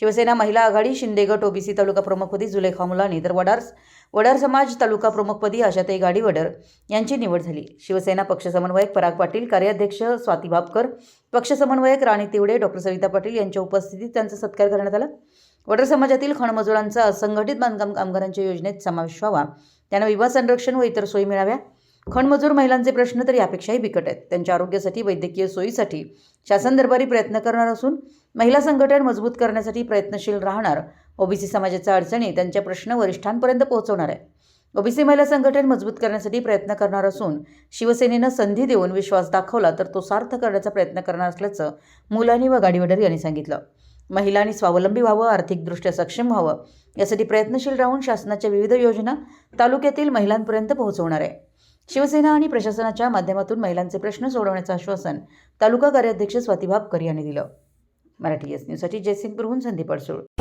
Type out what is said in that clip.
शिवसेना महिला आघाडी शिंदे गट ओबीसी तालुका प्रमुखपदी जुलेखा मुलानी तर वडार वडार समाज तालुका प्रमुखपदी आशाताई गाडीवडर यांची निवड झाली. शिवसेना पक्ष समन्वयक पराग पाटील कार्याध्यक्ष स्वाती भापकर पक्ष समन्वयक राणी तिवडे डॉक्टर सविता पाटील यांच्या उपस्थितीत त्यांचा सत्कार करण्यात आला. वडर समाजातील खणमजुरांचा असंघटित बांधकाम कामगारांच्या योजनेत समावेश व्हावा. त्यांना विवाह संरक्षण व इतर सोयी मिळाव्या. खणमजूर महिलांचे प्रश्न तर यापेक्षाही बिकट आहेत. त्यांच्या आरोग्यासाठी वैद्यकीय सोयीसाठी शासन दरबारी प्रयत्न करणार असून महिला संघटन मजबूत करण्यासाठी प्रयत्नशील राहणार. ओबीसी समाजाच्या अडचणी त्यांच्या प्रश्न वरिष्ठांपर्यंत पोहोचवणार आहे ओबीसी महिला संघटन मजबूत करण्यासाठी प्रयत्न करणार असून शिवसेनेनं संधी देऊन विश्वास दाखवला तर तो सार्थ करण्याचा प्रयत्न करणार असल्याचं मुलानी व गाडीवडर यांनी सांगितलं. महिलांनी स्वावलंबी व्हावं आर्थिकदृष्ट्या सक्षम व्हावं यासाठी प्रयत्नशील राहून शासनाच्या विविध योजना तालुक्यातील महिलांपर्यंत पोहोचवणार आहे. शिवसेना आणि प्रशासनाच्या माध्यमातून महिलांचे प्रश्न सोडवण्याचं आश्वासन तालुका कार्याध्यक्ष स्वाती भापकर यांनी दिलं. मराठी एस न्यूजसाठी जयसिंगपूरहून संदीप अडसूळ.